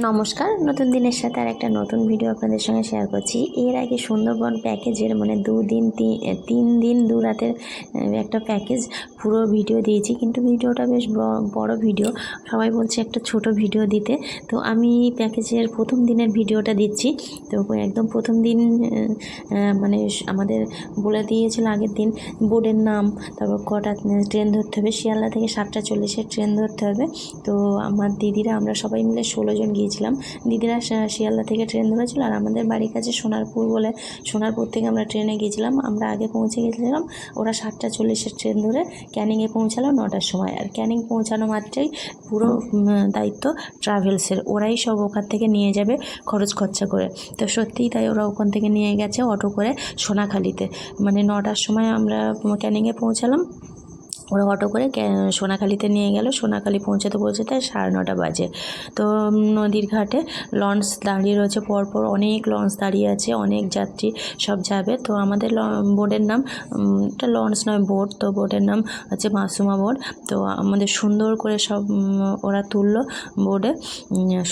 নমস্কার, নতুন দিনের সাথে আর একটা নতুন ভিডিও আপনাদের সঙ্গে শেয়ার করছি। এর আগে সুন্দরবন প্যাকেজের মানে দুদিন তিন দিন, দু রাতের একটা প্যাকেজ পুরো ভিডিও দিয়েছি। কিন্তু ভিডিওটা বেশ বড় ভিডিও সবাই বলছে একটা ছোট ভিডিও দিতে। তো আমি প্যাকেজের প্রথম দিনের ভিডিওটা দিচ্ছি। তো একদম প্রথম দিন মানে আমাদের বলে দিয়েছিল আগের দিন বোর্ডের নাম, তারপর কটা ট্রেন ধরতে হবে। শিয়ালদা থেকে সাতটা চল্লিশের ট্রেন ধরতে হবে। তো আমার দিদিরা, আমরা সবাই মিলে ষোলো জন গিয়েছিলাম। দিদিরা শিয়ালদা থেকে ট্রেন ধরেছিল আর আমাদের বাড়ির কাছে সোনারপুর বলে, সোনারপুর থেকে আমরা ট্রেনে গিয়েছিলাম। আমরা আগে পৌঁছে গেছিলাম, ওরা সাতটা চল্লিশের ট্রেন ধরে ক্যানিংয়ে পৌঁছালো নটার সময়। আর ক্যানিং পৌঁছানো মাত্রই পুরো দায়িত্ব ট্রাভেলসের। ওরাই সব ওখান থেকে নিয়ে যাবে খরচ খরচা করে। তো সত্যিই তাই ওরা ওখান থেকে নিয়ে গেছে অটো করে সোনাখালিতে। মানে নটার সময় আমরা ক্যানিংয়ে পৌঁছালাম। ওরা অটো করে সোনাখালিতে নিয়ে গেল। সোনাখালি পৌঁছাতে পৌঁছাতে সাড়ে নটা বাজে। তো নদীর ঘাটে লঞ্চ দাঁড়িয়ে রয়েছে পরপর। অনেক লঞ্চ দাঁড়িয়ে আছে, অনেক যাত্রী সব যাবে। তো আমাদের বোটের নাম এটা লঞ্চ নয়, বোট। তো বোটের নাম হচ্ছে মাসুমা বোট। তো আমাদের সুন্দর করে সব ওরা তুললো বোর্ডে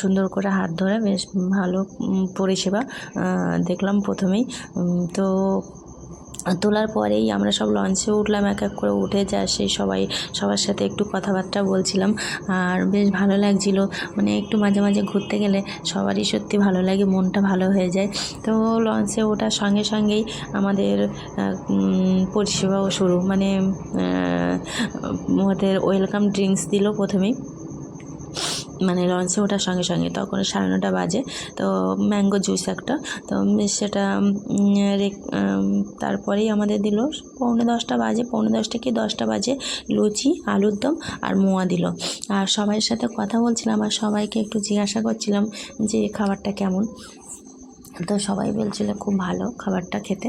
সুন্দর করে হাত ধরে বেশ ভালো পরিষেবা দেখলাম প্রথমেই। তো তোলার পরেই আমরা সব লঞ্চে উঠলাম এক এক করে উঠে যা সেই সবাই সবার সাথে একটু কথাবার্তা বলছিলাম। আর বেশ ভালো লাগছিল। মানে একটু মাঝে মাঝে ঘুরতে গেলে সবারই সত্যি ভালো লাগে মনটা ভালো হয়ে যায়। তো লঞ্চে ওঠার সঙ্গে সঙ্গেই আমাদের পরিষেবাও শুরু। মানে আহ, ওদের ওয়েলকাম ড্রিঙ্কস দিল প্রথমেই। মানে লঞ্চে ওঠার সঙ্গে সঙ্গে তখন সাড়ে নটা বাজে। তো ম্যাঙ্গো জুস একটা। তো সেটা তারপরেই আমাদের দিল পৌনে দশটা বাজে, পৌনে দশটা কি দশটা বাজে লুচি, আলুর দম আর মোয়া দিল। আর সবাইয়ের সাথে কথা বলছিলাম আর সবাইকে একটু জিজ্ঞাসা করছিলাম যে খাবারটা কেমন? তো সবাই বলছিল খুব ভালো খাবারটা খেতে।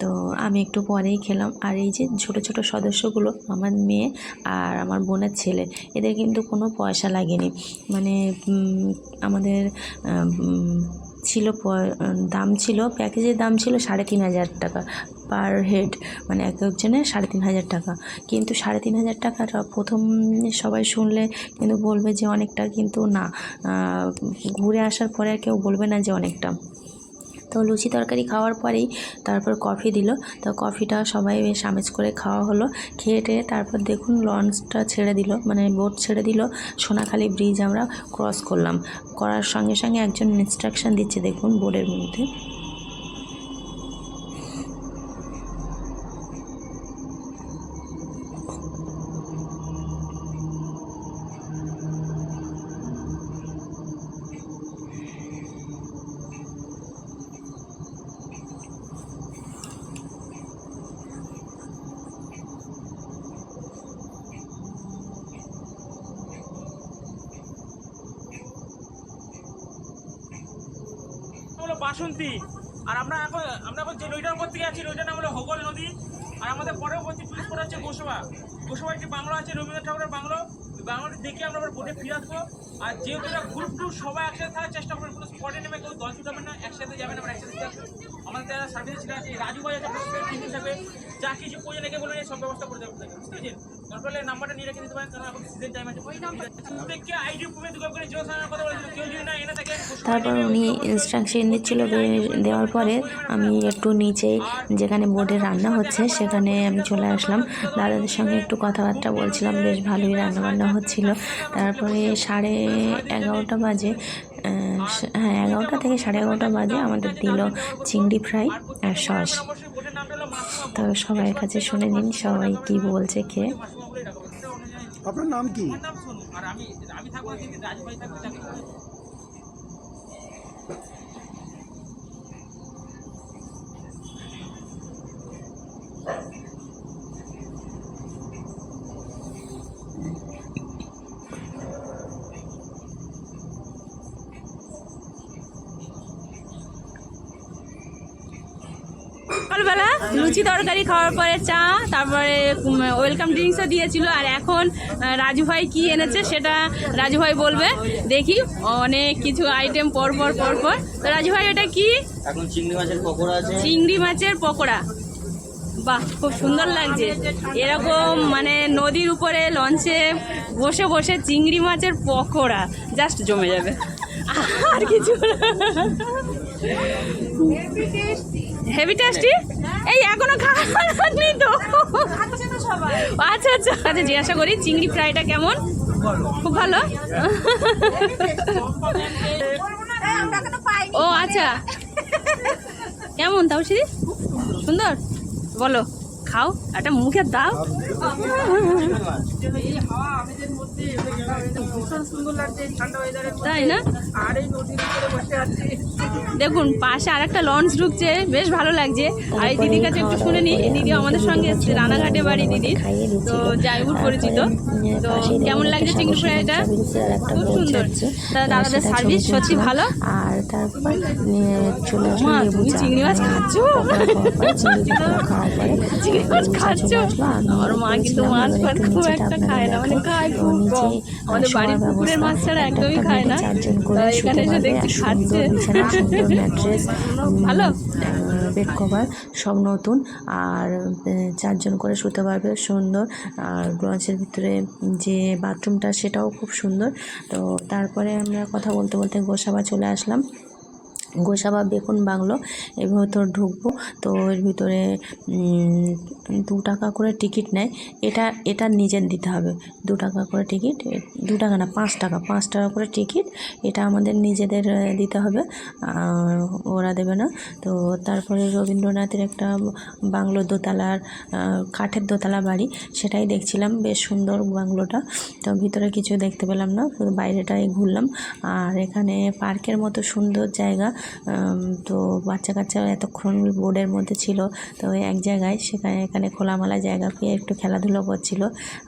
তো আমি একটু পরেই খেলাম। আর এই যে ছোট ছোট সদস্যগুলো, আমার মেয়ে আর আমার বোনের ছেলে, এদের কিন্তু কোনো পয়সা লাগেনি। মানে আমাদের ছিল দাম ছিল, প্যাকেজের দাম ছিল সাড়ে তিন হাজার টাকা পার হেড মানে এক একজনের সাড়ে তিন হাজার টাকা। কিন্তু সাড়ে তিন হাজার টাকাটা প্রথম সবাই শুনলে কিন্তু বলবে যে অনেকটা, কিন্তু না। ঘুরে আসার পরে আর কেউ বলবে না যে অনেকটা। তো লুচি তরকারি খাওয়ার পরেই তারপর কফি দিল। তো কফিটা সবাই বেশ আমেজ করে খাওয়া হলো। খেয়ে টেয়ে তারপর দেখুন লঞ্চটা ছেড়ে দিল মানে বোট ছেড়ে দিল। সোনাখালি ব্রিজ আমরা ক্রস করলাম। করার সঙ্গে সঙ্গে একজন ইনস্ট্রাকশান দিচ্ছে দেখুন বোর্ডের মধ্যে। হলো বাসন্তী। আর আমরা এখন আমরা এখন যে নদীটার উপর থেকে আছি নদীটার নাম হলো হোগল নদী। আর আমাদের পরবর্তী পিস করে আছে গোসবা। গোসবা একটি বাংলো আছে, রবীন্দ্রনাথ ঠাকুরের বাংলো। বাংলোটি দেখে আমরা আবার বোটে ফিরে আসব। আর যেহেতু এটা গ্রুপ টু সবাই একসাথে থাকার চেষ্টা করবেন কোনো স্পটে নেমে কেউ দল ছুটাবেন না, একসাথে যাবেন আমরা একসাথে আমাদের যারা সার্ভিস ছিল আছে রাজু ভাই আছে হিসাবে। যা কিছু প্রয়োজন একে বলে সব ব্যবস্থা করে দেবো বুঝতে পেরেছেন? দরকার হলে নাম্বারটা নিয়ে রেখে দিতে পারেন কারণ এখন সিজন টাইম আছে। ওই নাম্বার আইডি প্রুফে করে কথা বলেছিল? কেউ যদি না এনে থাকে তারপর উনি ইনস্ট্রাকশন দিচ্ছিল দেওয়ার পরে আমি একটু নিচে যেখানে বোর্ডে রান্না হচ্ছে সেখানে আমি চলে আসলাম। দাদাদের সঙ্গে একটু কথাবার্তা বলছিলাম বেশ ভালোই রান্নাবান্না হচ্ছিল। তারপরে সাড়ে এগারোটা বাজে হ্যাঁ এগারোটা থেকে সাড়ে এগারোটা বাজে আমাদের দিল চিংড়ি ফ্রাই আর সস। অবশ্যই বোটের নামটা হলো মাসুমা তো সবাইয়ের কাছে শুনে নিন সবাই কি বলছে অনুযায়ী আপনার নাম কি? আমার নাম সোনু আর আমি আমি থাকব না কিন্তু রাজু ভাই থাকবে সকালবেলা লুচি তরকারি খাওয়ার পরে চা তারপরে ওয়েলকাম ড্রিঙ্কসও দিয়েছিল। আর এখন রাজু ভাই কী এনেছে সেটা রাজু ভাই বলবে। দেখি অনেক কিছু আইটেম পর পর পর পর তো রাজু ভাই এটা কি? এখন চিংড়ি মাছের পকোড়া আছে। চিংড়ি মাছের পকোড়া। বাহ খুব সুন্দর লাগছে। এরকম মানে নদীর উপরে লঞ্চে বসে বসে চিংড়ি মাছের পকোড়া। জাস্ট জমে যাবে। আর কিছু হেভি টেস্টি এই, এখনও খাওয়ানি তো। আচ্ছা আচ্ছা। আচ্ছা জিজ্ঞাসা করি, চিংড়ি ফ্রাইটা কেমন? খুব ভালো। ও আচ্ছা। কেমন তাও সিদি সুন্দর? বলো, খাও। একটা মুখে দাও। তাই না? দেখুন পাশে আর একটা লঞ্চ ঢুকছে বেশ ভালো লাগছে। আর এই দিদির কাছে একটু শুনে নি এই দিদিও আমাদের সঙ্গে এসছে রানাঘাটে বাড়ি দিদি। তো জায়গুর পরিচিত। তো কেমন লাগছে চিংড়ি ফ্রাইটা খুব সুন্দর। তা দাদাদের সার্ভিস সত্যি ভালো? আর তারপর চলে আসলো তুমি চিংড়ি মাছ খাচ্ছ? চিংড়ি মাছ খাচ্ছ? আর আমার মা কিন্তু মাছ একটু খুব একটা খায় না, মানে খায় খুব। আমাদের শোয়ার ব্যবস্থা, একটা বেডে চারজন করে শুতে পারবে, আর সুন্দর বিছানা, সুন্দর ম্যাট্রেস বেড কভার সব নতুন। আর চারজন করে শুতে পারবে সুন্দর। আর লঞ্চের ভিতরে যে বাথরুমটা সেটাও খুব সুন্দর। তো তারপরে আমরা কথা বলতে বলতে গোসাবা চলে আসলাম। গোসাবা বেগুন বাংলো, এর ভেতর ঢুকবো। তো এর ভিতরে দু টাকা করে টিকিট নেয়। এটা এটা নিজের দিতে হবে। দু টাকা করে টিকিট দু টাকা না, পাঁচ টাকা পাঁচ টাকা করে টিকিট, এটা আমাদের নিজেদের দিতে হবে। ওরা দেবে না। তো তারপরে রবীন্দ্রনাথের একটা বাংলো দোতলার কাঠের দোতলা বাড়ি, সেটাই দেখছিলাম। বেশ সুন্দর বাংলোটা। তো ভিতরে কিছু দেখতে পেলাম না শুধু বাইরেটাই ঘুরলাম। আর এখানে পার্কের মতো সুন্দর জায়গা। তো বাচ্চা কাচ্চা এতক্ষণ বোর্ডের মধ্যে ছিল, তো এক জায়গায় সেখানে, এখানে খোলামেলা জায়গা পেয়ে একটু খেলাধুলো করছিল।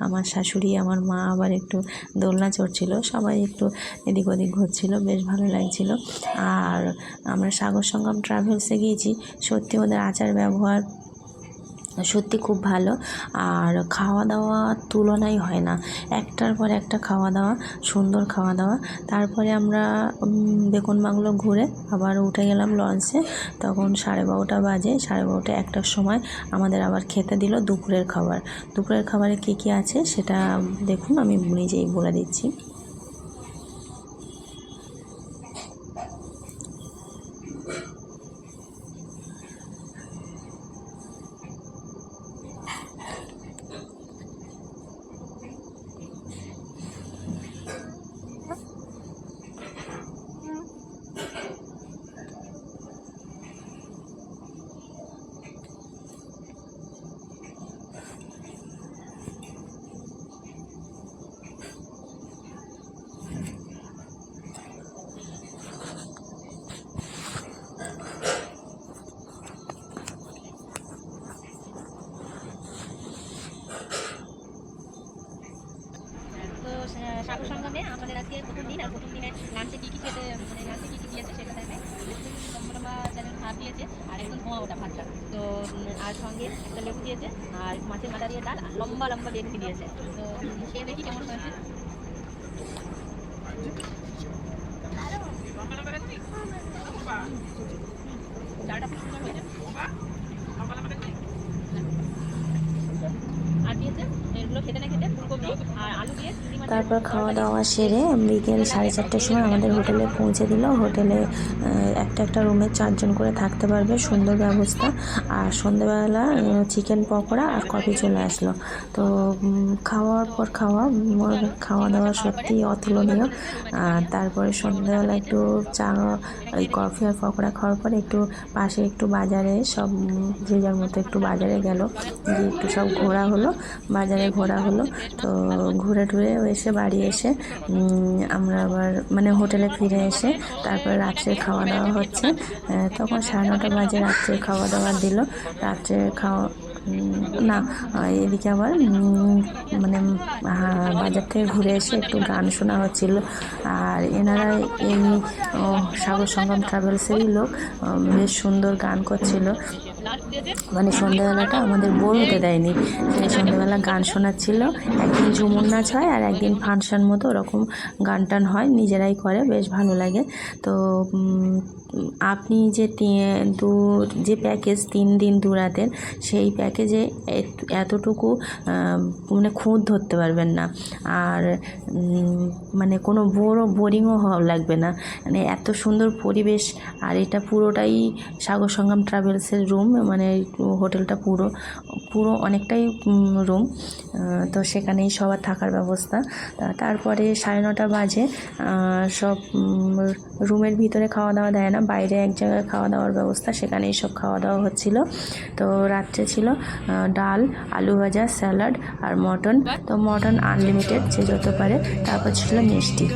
আমার শাশুড়ি, আমার মা আবার একটু দোলনা চড়ছিল, সবাই একটু এদিক ওদিক ঘুরছিল, বেশ ভালো লাগছিল। আর আমরা সাগর সঙ্গম ট্রাভেলসে গিয়েছি, সত্যি ওদের আচার ব্যবহার সত্যি খুব ভালো। আর খাওয়া দাওয়া তুলনাই হয় না। একটার পর একটা খাওয়া দাওয়া সুন্দর খাওয়া দাওয়া তারপরে আমরা উম, বেগুন বাংলো ঘুরে আবার উঠে গেলাম লঞ্চে তখন সাড়ে বারোটা বাজে সাড়ে বারোটা একটার সময় আমাদের আবার খেতে দিল দুপুরের খাবার। দুপুরের খাবারে কী কী আছে সেটা দেখুন আমি নিজেই বলে দিচ্ছি তো সা- সাগর সঙ্গমে আমাদের আজকে প্রথম দিন আর প্রথম দিনে লাঞ্চে কী কী খেতে মানে লাঞ্চে কী কী দিয়েছে সেটা দেখায় লম্বা লম্বা চালের ভাত দিয়েছে আর একদম ধোঁয়া ওটা ভাতটা তো উম, আর সঙ্গে একটা লেবু দিয়েছে আর মাছের মাথা দিয়ে ডাল লম্বা লম্বা বেগুনি দিয়েছে। তো খেয়ে দেখি কেমন হয়েছে। হয়েছে। আর দিয়েছে, এগুলো খেতে না খেতে ফুলকপি আর আলু দিয়ে তারপর খাওয়া দাওয়া সেরে বিকেল সাড়ে চারটের সময় আমাদের হোটেলে পৌঁছে দিল। হোটেলে একটা একটা রুমে চারজন করে থাকতে পারবে, সুন্দর ব্যবস্থা। আর সন্ধেবেলা চিকেন পকোড়া আর কফি চলে আসলো। তো খাওয়ার পর খাওয়া খাওয়া দাওয়া সত্যি অতুলনীয়। আর তারপরে সন্ধ্যেবেলা একটু চা, ওই কফি আর পকোড়া খাওয়ার পরে একটু পাশে একটু বাজারে সব যে যার মতো একটু বাজারে গেল। গিয়ে একটু সব ঘোরা হলো, বাজারে ঘোরা হলো। তো ঘুরে টুরে এসে বাড়ি এসে আমরা আবার মানে হোটেলে ফিরে এসে তারপর রাত্রে খাওয়া দাওয়া হচ্ছে তখন সাড়ে নটা বাজে রাত্রে খাওয়া দাওয়া দিল। রাত্রে খাওয়া না, এদিকে আবার মানে বাজার থেকে ঘুরে এসে একটু গান শোনা হচ্ছিল। আর এনারা এই সাগর সঙ্গম ট্রাভেলসেরই লোক বেশ সুন্দর গান করছিল। মানে সন্ধ্যাবেলাটা আমাদের বোর হতে দেয়নি। সন্ধ্যাবেলা গান শোনাচ্ছিল। একদিন ঝুমুর নাচ হয় আর একদিন ফাংশন মতো ওরকম গান টান হয়। নিজেরাই করে, বেশ ভালো লাগে। তো আপনি যে দু, যে প্যাকেজ তিন দিন, দু রাতের, সেই প্যাকেজে এত- এতটুকু মানে খুঁত ধরতে পারবেন না। আর মানে কোনো বোরও বোরিংও লাগবে না। মানে এত সুন্দর পরিবেশ, আর এটা পুরোটাই সাগর সংগ্রাম ট্রাভেলসের রুম মানে হোটেলটা পুরো পুরো অনেকটাই রুম তো সেখানেই সবার থাকার ব্যবস্থা। তারপরে সাড়ে নটা বাজে সব রুমের ভিতরে খাওয়া দাওয়া দেয় না। বাইরে এক জায়গায় খাওয়া দাওয়ার ব্যবস্থা, সেখানেই সব খাওয়া দাওয়া হচ্ছিল। তো রাত্রে ছিল ডাল, আলু ভাজা, স্যালাড আর মটন। তো মটন আনলিমিটেড যে যত পারে, তারপর ছিল মিষ্টি।